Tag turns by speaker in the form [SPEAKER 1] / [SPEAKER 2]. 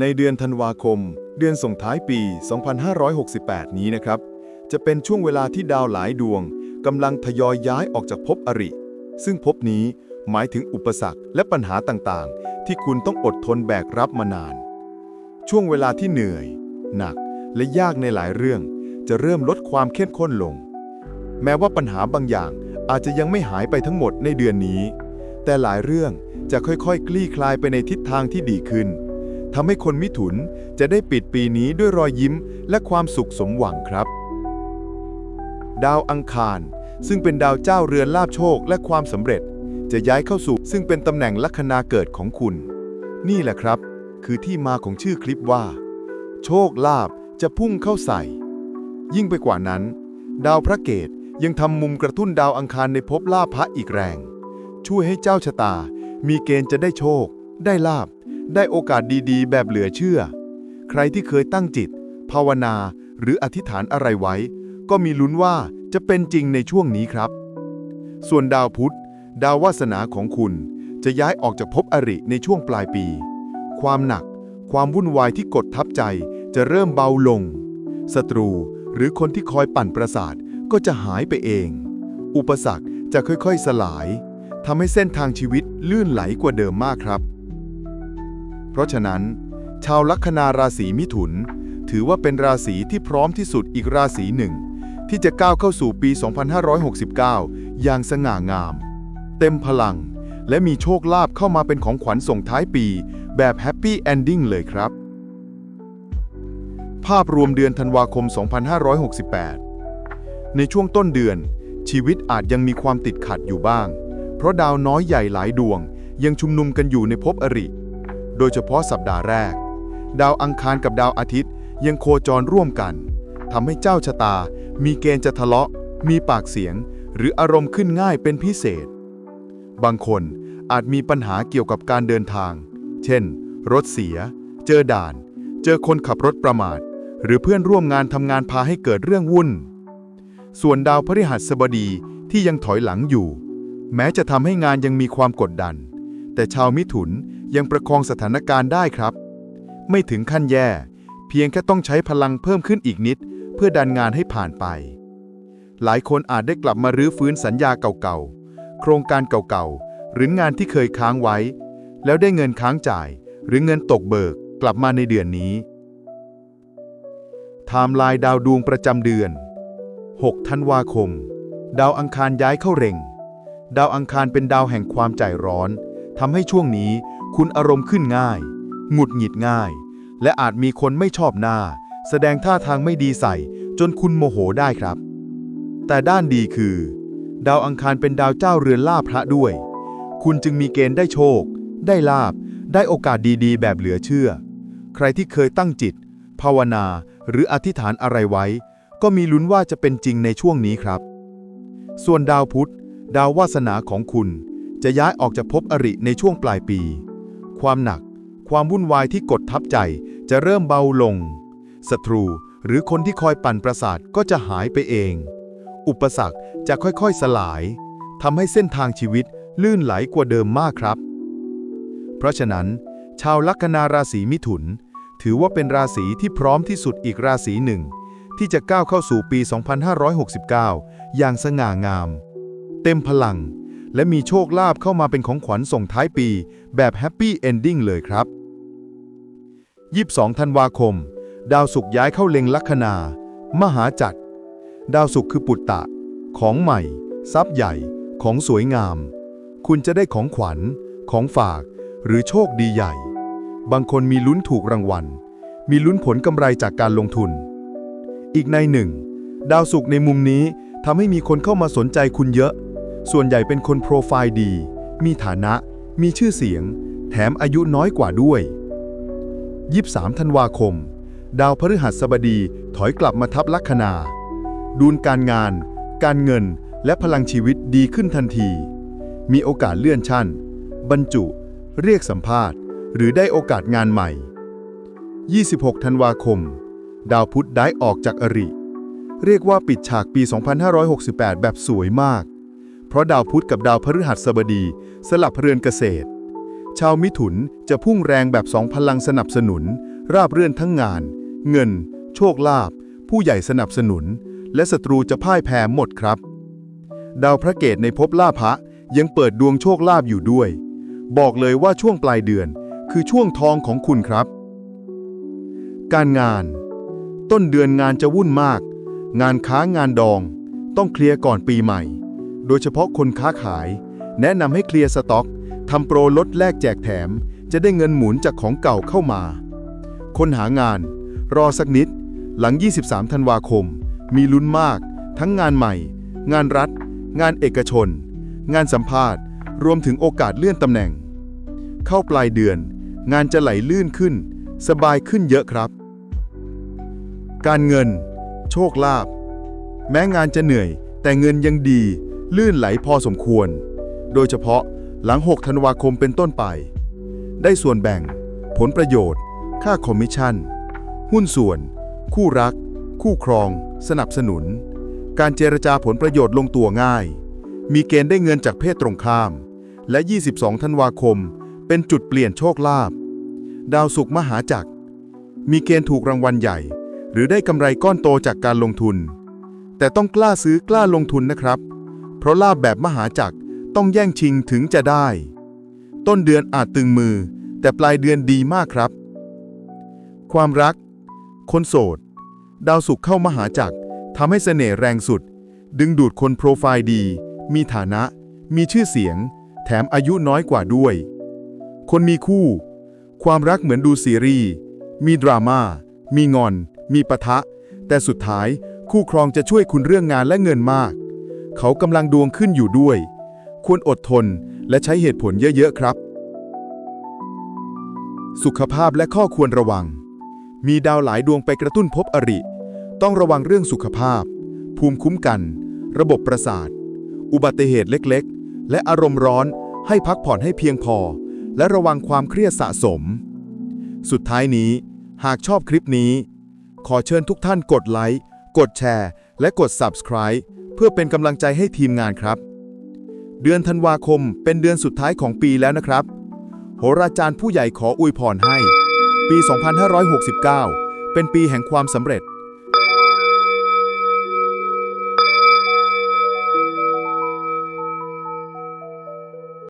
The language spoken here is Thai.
[SPEAKER 1] ในเดือนธันวาคม เดือนส่งท้ายปี 2568 นี้นะครับ จะเป็นช่วงเวลาที่ดาวหลายดวงกำลังทยอยย้ายออกจากภพอริ ซึ่งภพนี้หมายถึงอุปสรรคและปัญหาต่างๆ ที่คุณต้องอดทนแบกรับมานาน ช่วงเวลาที่เหนื่อย หนักและยากในหลายเรื่อง จะเริ่มลดความเข้มข้นลง แม้ว่าปัญหาบางอย่างอาจจะยังไม่หายไปทั้งหมดในเดือนนี้ แต่หลายเรื่องจะค่อยๆ คลี่คลายไปในทิศทางที่ดีขึ้น ทำให้คนมิถุนจะได้ปิดปีนี้ด้วยรอยยิ้มและความสุขสมหวังครับ ดาวอังคาร ซึ่งเป็นดาวเจ้าเรือนลาบโชคและความสำเร็จ จะย้ายเข้าสู่ ซึ่งเป็นตำแหน่งลัคนาเกิดของคุณ นี่แหละครับ คือที่มาของชื่อคลิปว่า โชคลาภจะพุ่งเข้าใส่ ยิ่งไปกว่านั้น ดาวพระเกตยังทำมุมกระตุ้นดาวอังคารในภพลาภะอีกแรง ช่วยให้เจ้าชะตา มีเกณฑ์จะได้โชค ได้ลาบ ได้โอกาสดีๆ แบบเหลือเชื่อ ใครที่เคยตั้งจิต ภาวนา หรืออธิษฐานอะไรไว้ ก็มีลุ้นว่าจะเป็นจริงในช่วงนี้ครับ ส่วนดาวพุธ ดาววาสนาของคุณ จะย้ายออกจากภพอริในช่วงปลายปี ความหนัก ความวุ่นวายที่กดทับใจจะเริ่มเบาลง ศัตรูหรือคนที่คอยปั่นประสาทก็จะหายไปเอง อุปสรรคจะค่อยๆสลายทำให้เส้นทางชีวิตลื่นไหลกว่าเดิมมากครับ เพราะฉะนั้น ชาวลัคนาราศีมิถุน ถือว่าเป็นราศีที่พร้อมที่สุดอีกราศีหนึ่ง ที่จะก้าวเข้าสู่ปี 2569 อย่างสง่างาม เต็มพลัง และมีโชคลาภเข้ามาเป็นของขวัญส่งท้ายปี แบบแฮปปี้เอนดิ้งเลยครับ ภาพรวมเดือนธันวาคม 2568 ในช่วงต้นเดือน ชีวิตอาจยังมีความติดขัดอยู่บ้าง เพราะดาวน้อยใหญ่หลายดวงยังชุมนุมกันอยู่ในภพอริ โดยเฉพาะสัปดาห์แรก ดาวอังคารกับดาวอาทิตย์ยังโคจรร่วมกันทำให้เจ้าชะตา มีเกณฑ์จะทะเลาะ มีปากเสียง หรืออารมณ์ขึ้นง่ายเป็นพิเศษ บางคนอาจมีปัญหาเกี่ยวกับการเดินทาง เช่น รถเสีย เจอด่าน เจอคนขับรถประมาท หรือเพื่อนร่วมงานทำงานพาให้เกิดเรื่องวุ่น ส่วนดาวพฤหัสบดีที่ยังถอยหลังอยู่ แม้จะทำให้งานยังมีความกดดัน แต่ชาวมิถุน ยังประคองสถานการณ์ได้ครับ ไม่ถึงขั้นแย่ เพียงแค่ต้องใช้พลังเพิ่มขึ้นอีกนิด เพื่อดันงานให้ผ่านไป หลายคนอาจได้กลับมารื้อฟื้นสัญญาเก่าๆ โครงการเก่าๆ หรืองานที่เคยค้างไว้ แล้วได้เงินค้างจ่าย หรือเงินตกเบิกกลับมาในเดือนนี้ไทม์ไลน์ดาวดวงประจำเดือน 6 ธันวาคม ดาวอังคารย้ายเข้าเร่งดาวอังคารเป็นดาวแห่งความใจร้อนทำให้ช่วงนี้ คุณอารมณ์ขึ้นง่าย หงุดหงิดง่าย และอาจมีคนไม่ชอบหน้า แสดงท่าทางไม่ดีใส่ จนคุณโมโหได้ครับ แต่ด้านดีคือ ดาวอังคารเป็นดาวเจ้าเรือนลาภพระด้วย คุณจึงมีเกณฑ์ได้โชค ได้ลาบ ได้โอกาสดีๆ แบบเหลือเชื่อ ใครที่เคยตั้งจิต ภาวนา หรืออธิษฐานอะไรไว้ ก็มีลุ้นว่าจะเป็นจริงในช่วงนี้ครับ ส่วนดาวพุธ ดาววาสนาของคุณจะย้ายออกจากภพอริในช่วงปลายปี ความหนัก ความวุ่นวายที่กดทับใจจะเริ่มเบาลง ศัตรูหรือคนที่คอยปั่นประสาทก็จะหายไปเอง อุปสรรคจะค่อยๆสลายทำให้เส้นทางชีวิตลื่นไหลกว่าเดิมมากครับ เพราะฉะนั้น ชาวลัคนาราศีมิถุน ถือว่าเป็นราศีที่พร้อมที่สุดอีกราศีหนึ่ง ที่จะก้าวเข้าสู่ปี 2569 อย่างสง่างาม เต็มพลัง และมีโชคลาภเข้ามาเป็นของขวัญส่งท้ายปี แบบแฮปปี้เอนดิ้งเลยครับ 22 ธันวาคม ดาวศุกร์ย้ายเข้าเล็งลัคนา มหาจักรดาวศุกร์คือปุตตะ ของใหม่ ทรัพย์ใหญ่ ของสวยงาม คุณจะได้ของขวัญ ของฝาก หรือโชคดีใหญ่ บางคนมีลุ้นถูกรางวัล มีลุ้นผลกำไรจากการลงทุน อีกในหนึ่ง ดาวศุกร์ในมุมนี้ทำให้มีคนเข้ามาสนใจคุณเยอะ ส่วนใหญ่เป็นคนโปรไฟล์ดี มีฐานะ มีชื่อเสียง แถมอายุน้อยกว่าด้วย 23 ธันวาคม ดาวพฤหัสบดีถอยกลับมาทับลัคนา ดูนการงาน การเงินและพลังชีวิตดีขึ้นทันที มีโอกาสเลื่อนชั้น บรรจุ เรียกสัมภาษณ์ หรือได้โอกาสงานใหม่ 26 ธันวาคม ดาวพุธได้ออกจากอริ เรียกว่าปิดฉากปี 2568 แบบสวยมาก เพราะดาวพุธกับดาวพฤหัสบดี สลับเรือนเกษตร ชาวมิถุนจะพุ่งแรงแบบสองพลังสนับสนุน
[SPEAKER 2] ราบเรื่อนทั้งงาน เงิน โชคลาภผู้ใหญ่สนับสนุน และศัตรูจะพ่ายแพ้หมดครับ ดาวพระเกตในภพล่าภะยังเปิดดวงโชคลาภอยู่ด้วย บอกเลยว่าช่วงปลายเดือน คือช่วงทองของคุณครับ การงาน ต้นเดือนงานจะวุ่นมาก งานค้างานดอง ต้องเคลียร์ก่อนปีใหม่ โดยเฉพาะคนค้าขาย แนะนำให้เคลียร์สต็อกทำโปรลดแลกแจกแถม จะได้เงินหมุนจากของเก่าเข้ามา คนหางาน รอสักนิด หลัง 23 ธันวาคม มีลุ้นมาก ทั้งงานใหม่ งานรัฐ งานเอกชน งานสัมภาษณ์ รวมถึงโอกาสเลื่อนตำแหน่ง เข้าปลายเดือน งานจะไหลลื่นขึ้น สบายขึ้นเยอะครับ การเงิน โชคลาภแม้งานจะเหนื่อย แต่เงินยังดี ลื่นไหลพอสมควร โดยเฉพาะหลัง 6 ธันวาคมเป็นต้นไป ได้ส่วนแบ่ง ผลประโยชน์ ค่าคอมมิชชั่น หุ้นส่วน คู่รัก คู่ครอง สนับสนุน การเจรจาผลประโยชน์ลงตัวง่าย มีเกณฑ์ได้เงินจากเพศตรงข้าม และ 22 ธันวาคม เป็นจุดเปลี่ยนโชคลาภดาวศุกร์มหาจักร มีเกณฑ์ถูกรางวัลใหญ่ หรือได้กำไรก้อนโตจากการลงทุน แต่ต้องกล้าซื้อกล้าลงทุนนะครับ เพราะลาบแบบมหาจักรต้องแย่งชิงถึงจะได้ ต้นเดือนอาจตึงมือ แต่ปลายเดือนดีมากครับ ความรัก คนโสด ดาวศุกร์เข้ามหาจักรทำให้เสน่ห์แรงสุด ดึงดูดคนโปรไฟล์ดี มีฐานะ มีชื่อเสียง แถมอายุน้อยกว่าด้วย คนมีคู่ ความรักเหมือนดูซีรีส์ มีดราม่า มีงอน มีปะทะ แต่สุดท้ายคู่ครองจะช่วยคุณเรื่องงานและเงินมาก เขากำลังดวงขึ้นอยู่ด้วย ควรอดทนและใช้เหตุผลเยอะๆครับ สุขภาพและข้อควรระวัง มีดาวหลายดวงไปกระตุ้นภพอริ ต้องระวังเรื่องสุขภาพ ภูมิคุ้มกัน ระบบประสาท อุบัติเหตุเล็กๆ และอารมณ์ร้อนให้พักผ่อนให้เพียงพอ และระวังความเครียดสะสม สุดท้ายนี้ หากชอบคลิปนี้ ขอเชิญทุกท่านกดไลค์ กดแชร์ และกด Subscribe พื่อเป็นกำลังใจให้ทีมงานครับ เดือนธันวาคมเป็นเดือนสุดท้ายของปีแล้วนะครับ โหราจารย์ผู้ใหญ่ขออวยพรให้ ปี 2569 เป็นปีแห่งความสำเร็จ